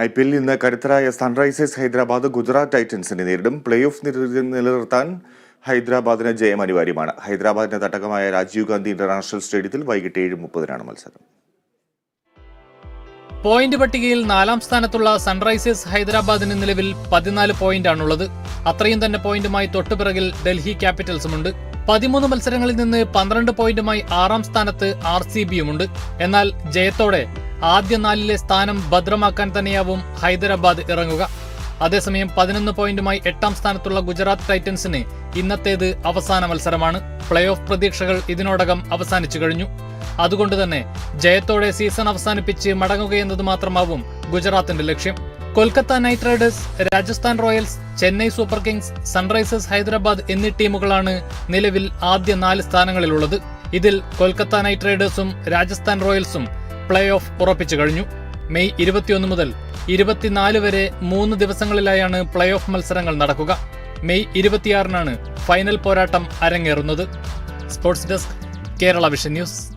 I P എല്ലിൽ ഇന്ന് കരുത്തരായ സൺറൈസേഴ്സ് ഹൈദരാബാദ് ഗുജറാത്ത് ടൈറ്റൻസിനെ നേരിടും. പ്ലേ ഓഫ് നില- നിലനിർത്താൻ ഹൈദരാബാദിന് ജയം അനിവാര്യമാണ്. ഹൈദരാബാദിന്റെ തട്ടകമായ രാജീവ് ഗാന്ധി ഇന്റർനാഷണൽ സ്റ്റേഡിയത്തിൽ വൈകിട്ട് ഏഴ് മുപ്പതിനാണ് മത്സരം. പോയിന്റ് പട്ടികയിൽ നാലാം സ്ഥാനത്തുള്ള സൺറൈസേഴ്സ് ഹൈദരാബാദിന് നിലവിൽ പതിനാല് പോയിന്റാണുള്ളത്. അത്രയും തന്നെ പോയിന്റുമായി തൊട്ടുപിറകിൽ ഡൽഹി ക്യാപിറ്റൽസുമുണ്ട്. പതിമൂന്ന് മത്സരങ്ങളിൽ നിന്ന് പന്ത്രണ്ട് പോയിന്റുമായി ആറാം സ്ഥാനത്ത് ആർ സി ബിയുമുണ്ട്. എന്നാൽ ജയത്തോടെ ആദ്യ നാലിലെ സ്ഥാനം ഭദ്രമാക്കാൻ തന്നെയാവും ഹൈദരാബാദ് ഇറങ്ങുക. അതേസമയം പതിനൊന്ന് പോയിന്റുമായി എട്ടാം സ്ഥാനത്തുള്ള ഗുജറാത്ത് ടൈറ്റൻസിന് ഇന്നത്തേത് അവസാന മത്സരമാണ്. പ്ലേ ഓഫ് പ്രതീക്ഷകൾ ഇതിനോടകം അവസാനിച്ചു കഴിഞ്ഞു. അതുകൊണ്ട് തന്നെ ജയത്തോടെ സീസൺ അവസാനിപ്പിച്ച് മടങ്ങുകയെന്നത് മാത്രമാവും ഗുജറാത്തിന്റെ ലക്ഷ്യം. Kolkata Knight Riders Rajasthan Royals Chennai Super Kings Sunrisers Hyderabad എന്നീ ടീമുകളാണ് നിലവിൽ ആദ്യ നാല് സ്ഥാനങ്ങളിലുള്ളത്. ഇതിൽ കൊൽക്കത്ത നൈറ്റ് റൈഡേഴ്സും രാജസ്ഥാൻ റോയൽസും പ്ലേ ഓഫ് ഉറപ്പിച്ചു കഴിഞ്ഞു. മെയ് ഇരുപത്തിയൊന്ന് മുതൽ ഇരുപത്തിനാല് വരെ മൂന്ന് ദിവസങ്ങളിലായാണ് പ്ലേ ഓഫ് മത്സരങ്ങൾ നടക്കുക. മെയ് ഇരുപത്തിയാറിനാണ് ഫൈനൽ പോരാട്ടം അരങ്ങേറുന്നത്. Sports desk Kerala Vision News.